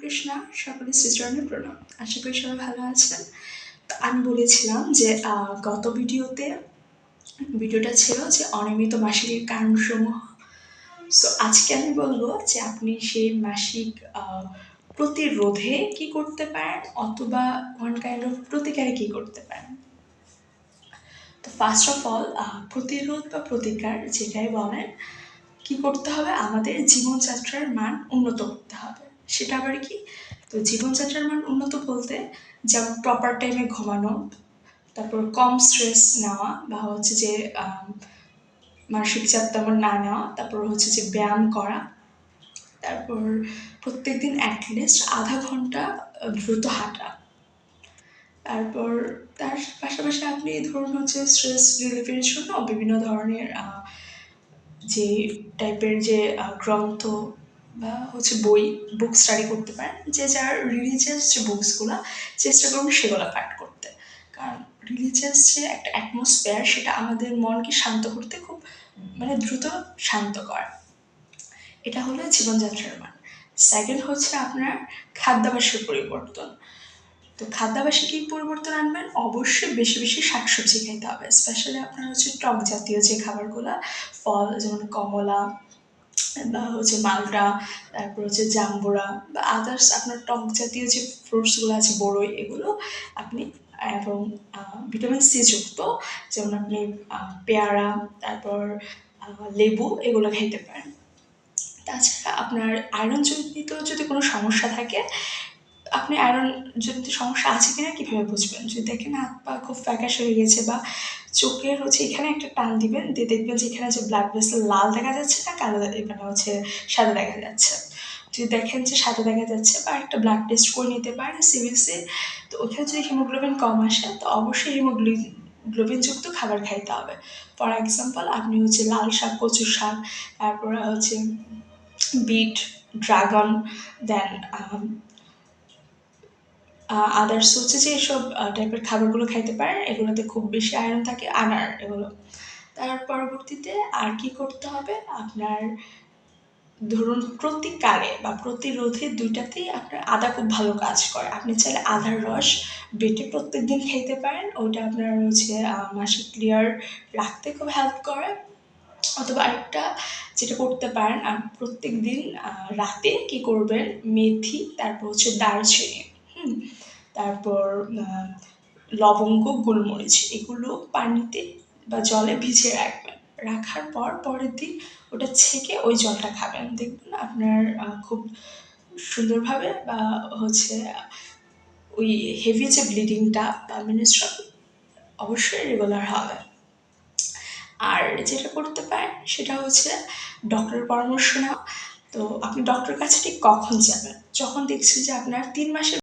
কৃষ্ণা সকলে শ্রীচরণে প্রণাম। আশা করি সবাই ভালো আছেন। তো আমি বলেছিলাম যে গত ভিডিওতে ভিডিওটা ছিল যে, অনিয়মিত মাসিকের কারণসমূহ। সো আজকে আমি বলব যে, আপনি সেই মাসিক প্রতিরোধে কি করতে পারেন অথবা ওয়ান কাইন্ড অফ প্রতিকারে কি করতে পারেন? তো ফার্স্ট অফ অল প্রতিরোধ বা প্রতিকার যেটাই বলেন, কি করতে হবে? আমাদের জীবনযাত্রার মান উন্নত করতে হবে। সেটা আবার কি? তো জীবনযাত্রার মান উন্নত বলতে যেমন প্রপার টাইমে ঘুমানো, তারপর কম স্ট্রেস নেওয়া বা হচ্ছে যে মানসিক চাপ তেমন না নেওয়া, তারপর হচ্ছে যে ব্যায়াম করা, তারপর প্রত্যেকদিন অ্যাটলিস্ট আধা ঘণ্টা দ্রুত হাঁটা। তারপর তার পাশাপাশি আপনি ধরুন হচ্ছে স্ট্রেস রিলিফের জন্য বিভিন্ন ধরনের যে টাইপের যে গ্রন্থ বা হচ্ছে বই বুক স্টাডি করতে পারেন। যে যার রিলিজিয়াস যে বুকসগুলো চেষ্টা করুন সেগুলো পাঠ করতে। কারণ রিলিজিয়াস যে একটা অ্যাটমসফেয়ার সেটা আমাদের মনকে শান্ত করতে খুব মানে দ্রুত শান্ত করে এটা হলো জীবনযাত্রার মান। সেকেন্ড হচ্ছে আপনার খাদ্যাভ্যাসের পরিবর্তন। তো খাদ্যাভ্যাসে কী পরিবর্তন আনবেন? অবশ্যই বেশি বেশি শাকসবজি খেতে হবে। স্পেশালি আপনার হচ্ছে টক জাতীয় যে খাবারগুলো, ফল যেমন কমলা বা হচ্ছে মালটা তারপর হচ্ছে জাম্বুরা বা আদার্স আপনার টক জাতীয় যে ফ্রুটসগুলো আছে, বড়ই, এগুলো আপনি, এবং ভিটামিন সি যুক্ত, যেমন আপনি পেয়ারা, তারপর লেবু, এগুলো খেতে পারেন। তাছাড়া আপনার আয়রন জনিত যদি কোনো সমস্যা থাকে আপনি আয়রন জনিত সমস্যা আছে কিনা কীভাবে বুঝবেন? যদি দেখেন হাত পা খুব ফ্যাকাশ হয়ে গেছে বা চোখের হচ্ছে এখানে একটা টান দিবেন, দিয়ে দেখবেন যে এখানে যে ব্লাড ভেসেল লাল দেখা যাচ্ছে না, কালো মানে হচ্ছে সাদা দেখা যাচ্ছে। যদি দেখেন যে সাদা দেখা যাচ্ছে বা একটা ব্লাড টেস্ট করে নিতে পারেন সিবিএসি তো ওখানে যদি হিমোগ্লোবিন কম আসে, তো অবশ্যই হিমোগ্লোবিন গ্লোবিনযুক্ত খাবার খাইতে হবে। ফর এক্সাম্পল আপনি হচ্ছে লাল শাক কচু শাক, তারপরে হচ্ছে বিট ড্রাগন দেন আদার্স হচ্ছে যে এসব টাইপের খাবারগুলো খাইতে পারেন, এগুলোতে খুব বেশি আয়রন থাকে, আনার এগুলো। তার পরবর্তীতে আর কি করতে হবে? আপনার ধরুন প্রতিকারে বা প্রতিরোধে দুইটাতেই আপনার আদা খুব ভালো কাজ করে। আপনি চাইলে আদার রস বেটে প্রত্যেক দিন খেতে পারেন ওইটা আপনার হচ্ছে মাসিক ক্লিয়ার রাখতে খুব হেল্প করে। অথবা আরেকটা যেটা করতে পারেন প্রত্যেক দিন রাতে কি করবেন? মেথি, তারপর হচ্ছে দারচিনি, হুম? তারপর লবঙ্গ, গোলমরিচ, এগুলো পানিতে বা জলে ভিজিয়ে রাখবেন। রাখার পর পরের দিন ওটা ছেঁকে ওই জলটা খাবেন। দেখবেন আপনার খুব সুন্দরভাবে বা হচ্ছে, ওই হেভি যে ব্লিডিংটা বা মিনিস্ট্রাল অবশ্যই রেগুলার হবে। আর যেটা করতে পারেন সেটা হচ্ছে ডক্টরের পরামর্শ নেওয়া। তো আপনি ডক্টরের কাছে ঠিক কখন যাবেন? যখন দেখছেন যে আপনার তিন মাসের